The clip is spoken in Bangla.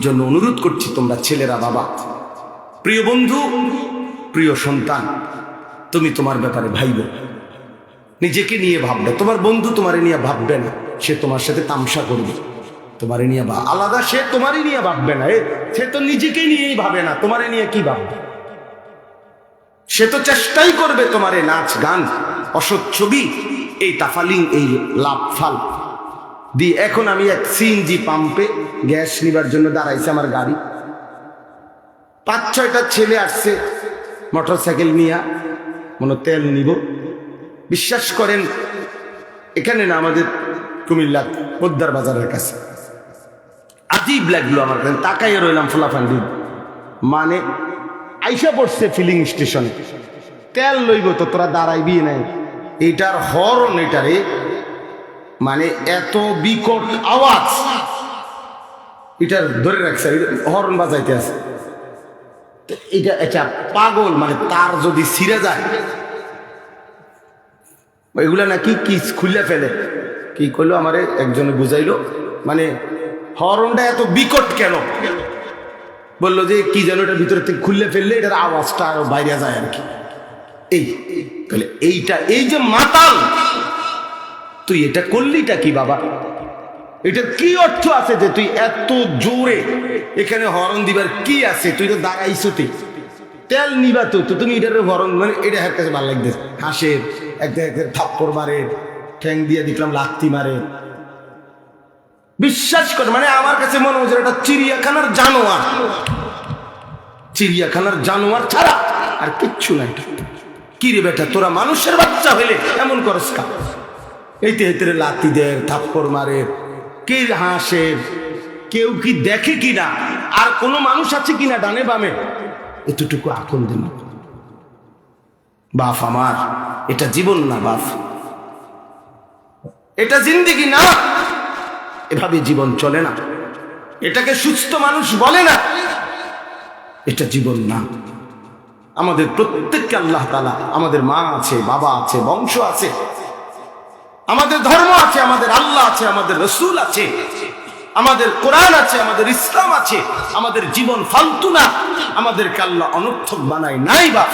জন্য অনুরোধ করছি তোমরা ছেলেরা, বাবা, প্রিয় বন্ধু, প্রিয় সন্তান, তুমি তোমার ব্যাপারে ভাইব। নিজেকে নিয়ে ভাববে। তোমার বন্ধু তোমারে নিয়ে ভাববে না। সে তোমার সাথে তামসা করবে। তোমারে নিয়ে ভাব আলাদা সে তোমারই নিয়ে ভাববে না। সে তো নিজেকে নিয়েই ভাবে না। তোমারে নিয়ে কি ভাববে? সে তো চেষ্টাই করবে তোমারে নাচ, গান, অসৎ ছবি, এই তাফালিং, এই লাভ ফাল দিয়ে এখন আমি এক সিএনজি পাম্পে গ্যাস নিবার জন্য দাঁড়াইছে আমার গাড়ি। পাঁচ ছয়টা ছেলে আসছে মোটর সাইকেল নিয়ে, মনে তেল নিব। বিশ্বাস করেন, এখানে না আমাদের কুমিল্লা পোদ্দার বাজারের কাছে। আজীব লাগল আমার কাছে, তাকাইয়ে রইলাম ফুলাফান্ডি মানে আইসা পড়ছে ফিলিং স্টেশনে তেল লইব তো তোরা দাঁড়াইবি নাই। এইটার হরন এটারে মানে এত বিকট আওয়াজ। এটার ধরে রাখছে হরন বাজাইতে আছে। এটা এটা পাগল মানে তার যদি ছিঁড়ে যায়। এগুলা নাকি কি খুলে ফেলে। কি করল আমারে? একজনে বুঝাইলো মানে হরনটা এত বিকট কেন? বলল যে কি যেন এটার ভিতরে থেকে খুললে ফেললে এটার আওয়াজটা আরও বাইরে যায় আর কি। এই এইটা, এই যে মাতাল তুই এটা করলিটা কি বাবা? এটা কি অর্থ আছে যে তুই এত জোরে এখানে হরণ দিবার কি আছে? তুই তো দাঁড়াইছো তুই। তেল নিবা তো তো তুমি এটার হরন মানে এটা এক কাছে ভালো লাগছে হাসে একটা একটা থাপ্পড় মারে, ঠ্যাং দিয়ে দেখলাম লাত্তি মারে। বিশ্বাস করে মানে আমার কাছে মনে হচ্ছে এটা চিড়িয়াখানার জানোয়ার। চিড়িয়াখানার জানোয়ার ছাড়া আর কিচ্ছু নাই। কি রে বেটা, তোরা মানুষের বাচ্চা হইলে এমন করস কা? এইতে হেতে লাতি দেয়, থাপ্পড় মারে। কে হাসে? কেউ কি দেখে কিনা আর কোনো মানুষ আছে কিনা ডানে বামে? এতটুকু আকল দিন। বাপ আমার, এটা জীবন না বাপ। এটা জিন্দিগি না। এভাবে জীবন চলে না। এটাকে সুস্থ মানুষ বলে না। এটা জীবন না। আমাদের প্রত্যেককে আল্লাহ তালা আমাদের মা আছে, বাবা আছে, বংশ আছে আমাদের ধর্ম আছে, আমাদের আল্লাহ আছে, আমাদের রসুল আছে, আমাদের কোরআন আছে, আমাদের ইসলাম আছে, আমাদের জীবন ফালতু না, আমাদেরকে আল্লাহ অনর্থক বানায় নাই বা